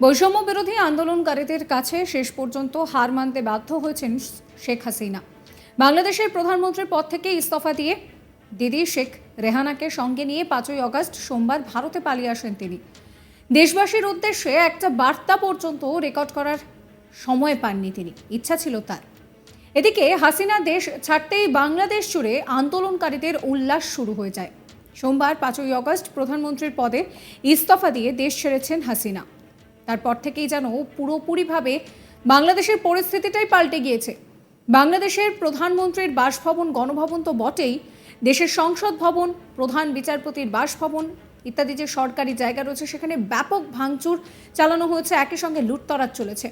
বৈষম্য বিরোধী আন্দোলনকারীদের কাছে শেষ পর্যন্ত হার মানতে বাধ্য হয়েছেন শেখ হাসিনা। বাংলাদেশের প্রধানমন্ত্রীর পদ থেকে ইস্তফা দিয়ে দিদি শেখ রেহানাকে সঙ্গে নিয়ে পাঁচই অগস্ট সোমবার ভারতে পালিয়ে আসেন তিনি। দেশবাসীর উদ্দেশ্যে একটা বার্তা পর্যন্ত রেকর্ড করার সময় পাননি তিনি। ইচ্ছা ছিল তার। এদিকে হাসিনা দেশ ছাড়তেই বাংলাদেশ জুড়ে আন্দোলনকারীদের উল্লাস শুরু হয়ে যায়। সোমবার পাঁচই অগস্ট প্রধানমন্ত্রীর পদে ইস্তফা দিয়ে দেশ ছেড়েছেন হাসিনা। তারপর থেকেই যেন পুরোপুরিভাবে বাংলাদেশের পরিস্থিতিটাই পাল্টে গিয়েছে। বাংলাদেশের প্রধানমন্ত্রীর বাসভবন, গণভবন তো বটেই। দেশের সংসদ ভবন, প্রধান বিচারপতির বাসভবন ইত্যাদি যে সরকারি জায়গা রয়েছে, সেখানে ব্যাপক ভাঙচুর চালানো হয়েছে। একই সঙ্গে লুটতরাজ চলেছে।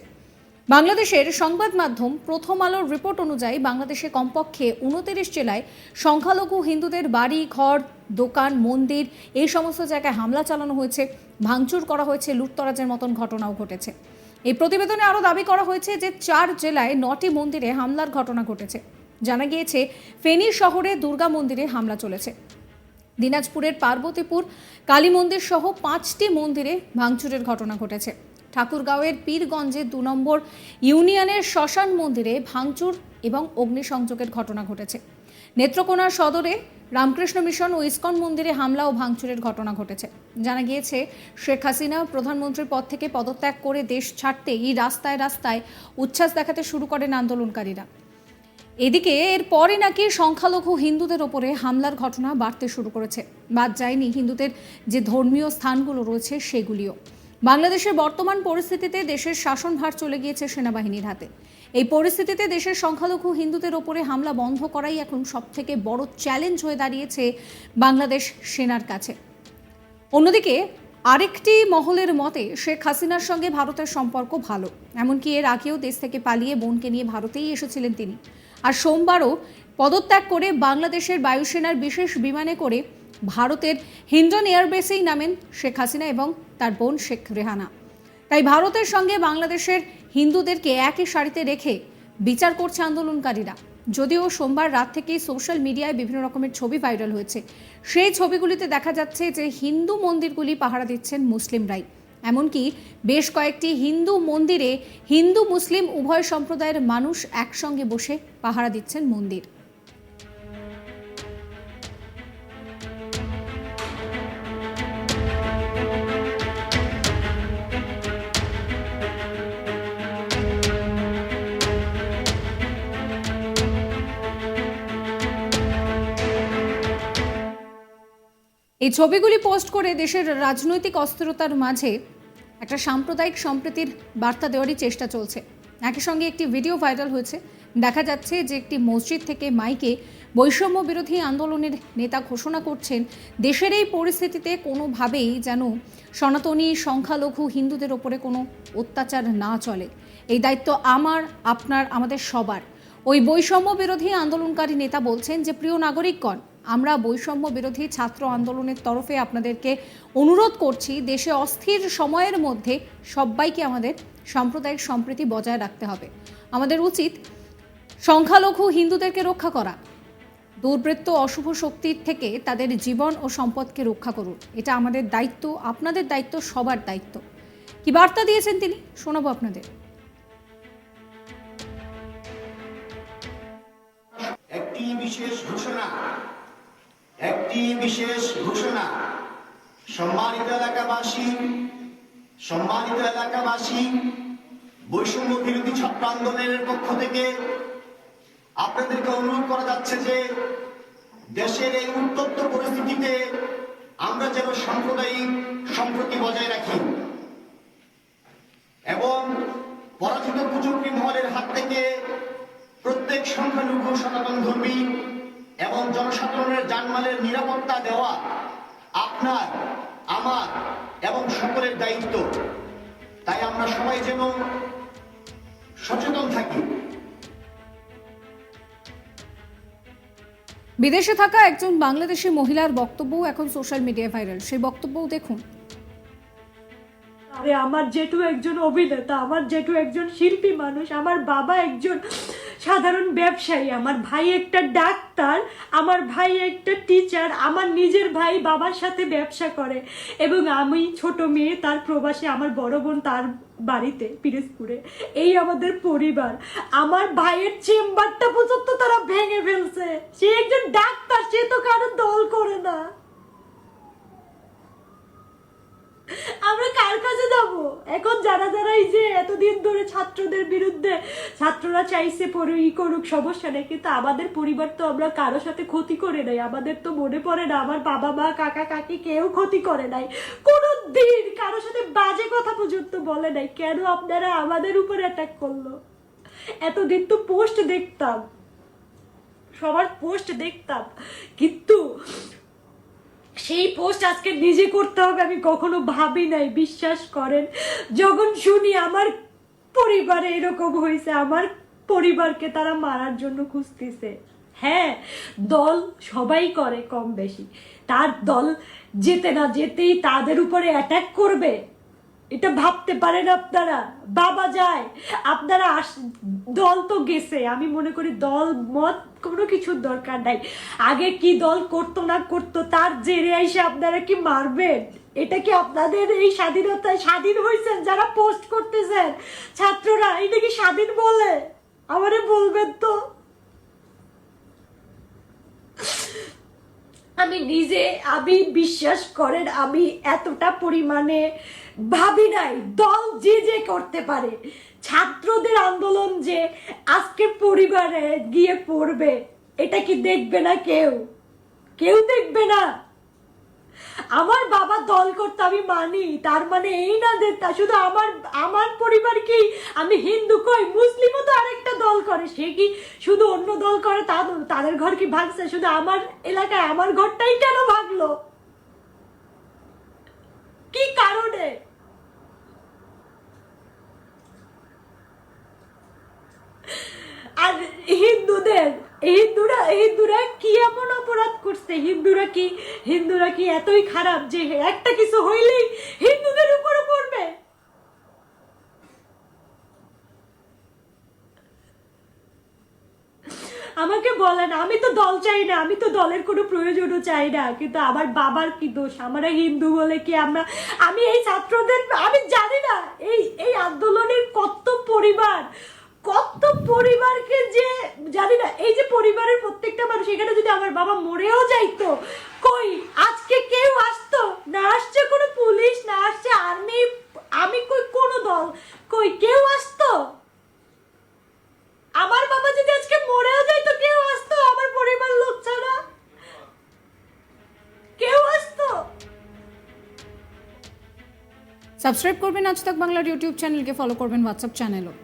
বাংলাদেশের সংবাদ মাধ্যম প্রথম আলোর রিপোর্ট অনুযায়ী বাংলাদেশে কমপক্ষে উনতিরিশ জেলায় সংখ্যালঘু হিন্দুদের বাড়ি, ঘর, দোকান, মন্দির এই সমস্ত জায়গায় হামলা চালানো হয়েছে। ভাঙচুর করা হয়েছে, লুটতরাজের মতন ঘটনাও ঘটেছে। এই প্রতিবেদনে আরও দাবি করা হয়েছে যে চার জেলায় নটি মন্দিরে হামলার ঘটনা ঘটেছে। জানা গিয়েছে, ফেনী শহরে দুর্গা মন্দিরে হামলা চলেছে। দিনাজপুরের পার্বতীপুর কালী মন্দির সহ পাঁচটি মন্দিরে ভাঙচুরের ঘটনা ঘটেছে। ঠাকুরগাঁওয়ের পীরগঞ্জে দু নম্বর ইউনিয়নের শ্মশান মন্দিরে ভাঙচুর এবং অগ্নিসংযোগের ঘটনা ঘটেছে। নেত্রকোনার সদরে রামকৃষ্ণ মিশন ও ইসকন মন্দিরে হামলা ও ভাঙচুরের ঘটনা ঘটেছে। জানা গিয়েছে, শেখ হাসিনা প্রধানমন্ত্রীর পদ থেকে পদত্যাগ করে দেশ ছাড়তেই রাস্তায় রাস্তায় উচ্ছ্বাস দেখাতে শুরু করেন আন্দোলনকারীরা। এদিকে এরপরে নাকি সংখ্যালঘু হিন্দুদের ওপরে হামলার ঘটনা বাড়তে শুরু করেছে। বাদ যায়নি হিন্দুদের যে ধর্মীয় স্থানগুলো রয়েছে সেগুলিও। বাংলাদেশের বর্তমান পরিস্থিতিতে দেশের শাসনভার চলে গিয়েছে সেনাবাহিনীর হাতে। এই পরিস্থিতিতে দেশের সংখ্যালঘু হিন্দুদের ওপরে হামলা বন্ধ করাই এখন সবথেকে বড় চ্যালেঞ্জ হয়ে দাঁড়িয়েছে বাংলাদেশ সেনার কাছে। অন্যদিকে আরেকটি মহলের মতে, শেখ হাসিনার সঙ্গে ভারতের সম্পর্ক ভালো। এমনকি এর আগেও দেশ থেকে পালিয়ে বোনকে নিয়ে ভারতেই এসেছিলেন তিনি। আর সোমবারও পদত্যাগ করে বাংলাদেশের বায়ুসেনার বিশেষ বিমানে করে ভারতের হিন্ডন এয়ারবেসেই নামেন শেখ হাসিনা এবং তার বোন শেখ রেহানা। তাই ভারতের সঙ্গে বাংলাদেশের হিন্দুদেরকে একই সারিতে রেখে বিচার করছে আন্দোলনকারীরা। যদিও সোমবার রাত থেকেই সোশ্যাল মিডিয়ায় বিভিন্ন রকমের ছবি ভাইরাল হয়েছে। সেই ছবিগুলিতে দেখা যাচ্ছে যে হিন্দু মন্দিরগুলি পাহারা দিচ্ছেন মুসলিমরাই। এমনকি বেশ কয়েকটি হিন্দু মন্দিরে হিন্দু মুসলিম উভয় সম্প্রদায়ের মানুষ একসঙ্গে বসে পাহারা দিচ্ছেন মন্দির। এই ছবিগুলি পোস্ট করে দেশের রাজনৈতিক অস্থিরতার মাঝে একটা সাম্প্রদায়িক সম্প্রীতির বার্তা দেওয়ারই চেষ্টা চলছে। একই সঙ্গে একটি ভিডিও ভাইরাল হয়েছে। দেখা যাচ্ছে যে একটি মসজিদ থেকে মাইকে বৈষম্য বিরোধী আন্দোলনের নেতা ঘোষণা করছেন, দেশের এই পরিস্থিতিতে কোনোভাবেই যেন সনাতনী সংখ্যালঘু হিন্দুদের ওপরে কোনো অত্যাচার না চলে। এই দায়িত্ব আমার, আপনার, আমাদের সবার। ওই বৈষম্য বিরোধী আন্দোলনকারী নেতা বলছেন যে প্রিয় নাগরিকগণ আমরা বৈষম্য বিরোধী ছাত্র আন্দোলনের তরফে আপনাদেরকে অনুরোধ করছি, দেশে অস্থির সময়ের মধ্যে সবাইকে আমাদের সাম্প্রদায়িক সম্প্রীতি বজায় রাখতে হবে। আমাদের উচিত সংখ্যালঘু হিন্দুদেরকে রক্ষা করা। দুর্বৃত্ত অশুভ শক্তির থেকে তাদের জীবন ও সম্পদকে রক্ষা করুন। এটা আমাদের দায়িত্ব, আপনাদের দায়িত্ব, সবার দায়িত্ব। কি বার্তা দিয়েছেন তিনি? শোনাবো আপনাদের। একটি বিশেষ ঘোষণা একটি বিশেষ ঘোষণা। সম্মানিত এলাকাবাসী সম্মানিত এলাকাবাসী, বৈষম্য বিরোধী ছাত্র আন্দোলনের পক্ষ থেকে আপনাদেরকে অনুরোধ করা যাচ্ছে যে দেশের এই উত্তপ্ত পরিস্থিতিতে আমরা যেন সাম্প্রদায়িক সম্প্রতি বজায় রাখি এবং পরাজিত কুচক্রী মহলের হাত থেকে প্রত্যেক সংখ্যালঘু সনাতন ধর্মী এবং জনসাধারণের জানমালের নিরাপত্তা দেওয়া আপনার, আমার এবং সকলের দায়িত্ব। তাই আমরা সবাই যেন সচেতন থাকি। বিদেশে থাকা একজন বাংলাদেশি মহিলার বক্তব্য এখন সোশ্যাল মিডিয়ায় ভাইরাল। সেই বক্তব্যও দেখুন। আরে আমার জেঠু একজন অভিনেতা, আমার জেঠু একজন শিল্পী মানুষ, আমার বাবা একজন সাধারণ ব্যবসায়ী, আমার ভাই একটা ডাক্তার, আমার ভাই একটা টিচার আমার নিজের ভাই বাবার সাথে ব্যবসা করে এবং আমি ছোট মেয়ে, তার প্রবাসে আমার বড় বোন তার বাড়িতে, পিরোজপুরে। এই আমাদের পরিবার। আমার ভাইয়ের চেম্বারটা পর্যন্ত তারা ভেঙে ফেলছে। সে একজন ডাক্তার, সে তো কারও দল করে না। আমরা কার কাছে যাব? এখন যারা যারা এই যে এতদিন ধরে ছাত্রদের বিরুদ্ধে ছাত্ররা চাইছে পরে ই করুক, সমস্যা নেই, কিন্তু আমাদের পরিবার তো আমরা কারোর সাথে ক্ষতি করে নাই। আমাদের তো মনে পড়ে না, আমার বাবা মা, কাকা, কাকি কেউ ক্ষতি করে নাই। কোনো দিন কারোর সাথে বাজে কথা পর্যন্ত বলে নাই। কেন আপনারা আমাদের উপর অ্যাটাক করল? এতদিন তো পোস্ট দেখতাম। সবার পোস্ট দেখতাম। কিন্তু সেই পোস্ট আজকে নিজে করতে হবে, আমি কখনো ভাবি নাই, বিশ্বাস করেন। যখন শুনি আমার পরিবারে এরকম হয়েছে, আমার পরিবারকে তারা মারার জন্য খুঁজতেছে। হ্যাঁ দল সবাই করে কম বেশি। তার দল যেতে না যেতেই তাদের উপরে অ্যাটাক করবে। এটা ভাবতে পারেন আপনারা। বাবা যায়। আপনারা আস, দল তো গেছে। আমি মনে করি দল মত কোনো কিছুর দরকার নাই। আগে কি দল করতো না করতো, তার জেরে এসে আপনারা কি মারবেন? এটা কি আপনাদের এই স্বাধীনতায় স্বাধীন হয়েছেন যারা পোস্ট করতেছেন? ছাত্ররা, এটা কি স্বাধীন বলে? আমারে বলবেন তো। আমি নিজে, আমি বিশ্বাস করেন, আমি এতটা পরিমাণে ভাবি নাই, দল যে যে করতে পারে। ছাত্রদের আন্দোলন যে আজকে পরিবারে গিয়ে পড়বে, এটা কি দেখবে না কেউ? কেউ দেখবে না? আমার বাবা দল করতে আমি মানি, তার মানে এই না যে শুধু আমার আমার পরিবার কি? আমি হিন্দু কই? মুসলিমও তো আরেকটা দল করে, সে কি শুধু অন্য দল করে? তাদের ঘর কি ভাগছে? শুধু আমার এলাকায়, আমার ঘরটাই কেন ভাগলো? কি কারণে আর হিন্দুদের হিন্দুরা হিন্দুরা কি এমন অপরাধ করছে হিন্দুরা কি? হিন্দুরা কি এতই খারাপ যে একটা কিছু হইলেই হিন্দুদের উপরে পড়বে? আমাকে বলেন, আমি তো দল চাই না, আমি তো দলের কোনো প্রয়োজনও চাই না, কিন্তু আমার বাবার কি দোষ? আমরা হিন্দু বলে কি আমরা, আমি এই ছাত্রদের, আমি জানি না, এই এই আন্দোলনের কত পরিবার কত পরিবারকে যে, জানি না, এই যে পরিবারের প্রত্যেকটা মানুষ, এখানে যদি আমার বাবা মরেও যাইতো, কই? আজকে কেউ আসতো? না আসছে কোনো পুলিশ, না আসছে আর্মি, আমি কই কোনো দল? কই কেউ আসতো? আমার বাবা যদি আজকে মরেও যাইতো, কেউ আসতো? আমার পরিবার লোক ছাড়া? কেউ আসতো? সাবস্ক্রাইব করবেন আজ তাক বাংলার ইউটিউব চ্যানেলকে ফলো করবেন হোয়াটসঅ্যাপ চ্যানেলও